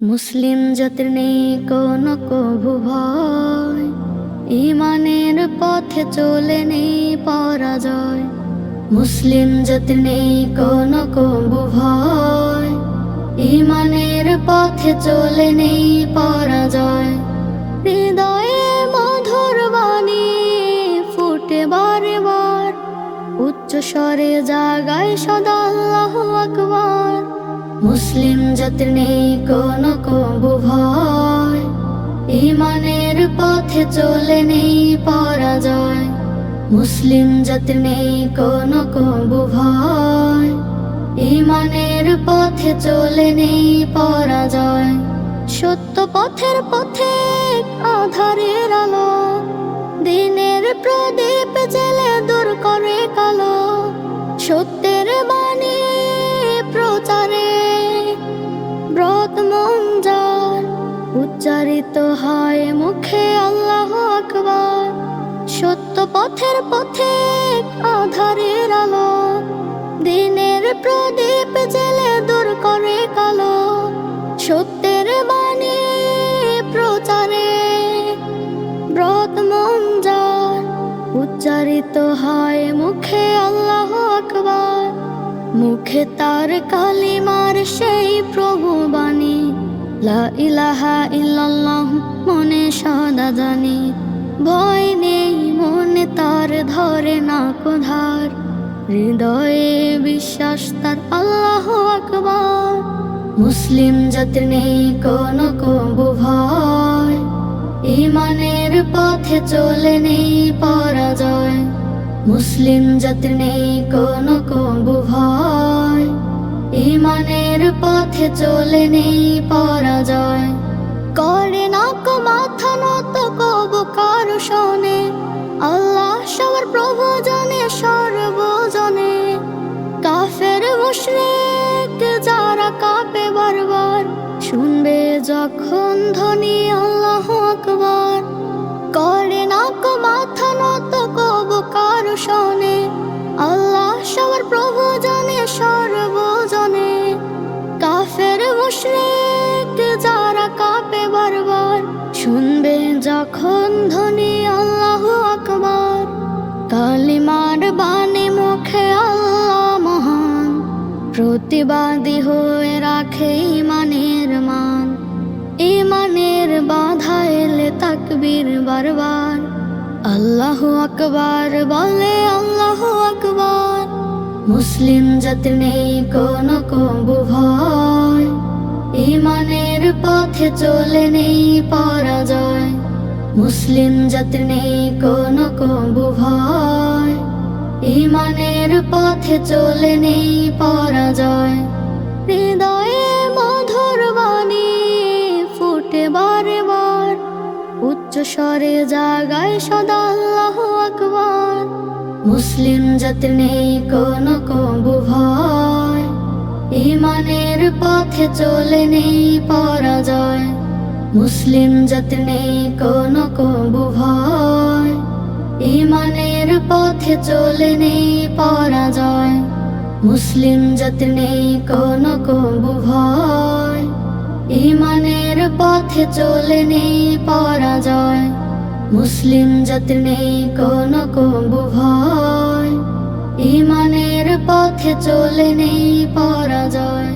মুসলিম জাতির নেই কোনো কভু ভয়। ইমানের পথে চলে নেই পরাজয়। মুসলিম জাতির নেই কোনো কভু ভয়। ইমানের পথে চলে নেই পরাজয়। হৃদয়ে মধুর বাণী ফুটে বারে বার। উচ্চ স্বরে জাগায় সদা মুসলিম জাতির নেই কোনো ভয়, ইমানের পথে চলে নেই পরাজয়। মুসলিম জাতির নেই কোনো কবু ভয়, ইমানের পথে চলে নেই পরাজয়। সত্য পথের পথে আধারের আলো, দিনের প্রদীপ জেলে দূর করে কালো। সত্যের উচ্চারিত হয় মুখে আল্লাহ আকবার। সত্য পথের পথে আধারের আলো। দিনের প্রদীপ জেলে দূর করে কালো। সত্যের বাণী প্রচারে ব্রত মঞ্জার উচ্চারিত হয় মুখে আল্লাহ আকবার। মুখে তার কালিমার সেই প্রভু বাণী। লা ইলাহা ইল্লাল্লাহ মনে সদা জানি। ভয় নেই মনে তার ধরে না কোধার। হৃদয়ে বিশ্বাস তার আল্লাহ আকবার। মুসলিম জাতির নেই কোনো কবু ভয়। ইমানের পথে চলে নেই পরাজয়। মুসলিম জাতির নেই কোনো পথে চলে নেই পরাজয়। করে না কো মাথা নত কব কারু শোনে? আল্লাহ সবার প্রভু জানে সর্বজনে। কাফের মুশরিক যারা কাপে বারবার, শুনবে যখন ধ্বনি আল্লাহ যখন ধ্বনি আল্লাহ আকবার, কালিমার বাণী মুখে আল্লাহ মহান, প্রতিবাদী হয়ে রাখে ইমানের মান, ইমানের বাধা এলে তাকবীর বারবার, আল্লাহ আকবার বলে আল্লাহ আকবার, মুসলিম জাতির নেই কোনো কবু ভয়, ইমানের পথে চলে নেই পরাজয়। মুসলিম জাতির নেই কোনো কবু ভয়। ইমানের পথে চলে নেই পরাজয়। হৃদয়ে মধুর বাণী ফুটে বারে বার। উচ্চ স্বরে জাগায় সদা আল্লাহ মুসলিম জাতির নেই কোনো কবু ভয়। ইমানের পথে চলে নেই পরাজয়। মুসলিম জাতির নেই কোনো কবু ভয়। ইমানের পথে চলে নেই পরাজয়। মুসলিম জাতির নেই কোনো কবু ভয়। ইমানের পথে চলে নেই পরাজয়। মুসলিম জাতির নেই কোনো কবু ভয়। ইমানের পথে চলে নেই পরাজয়।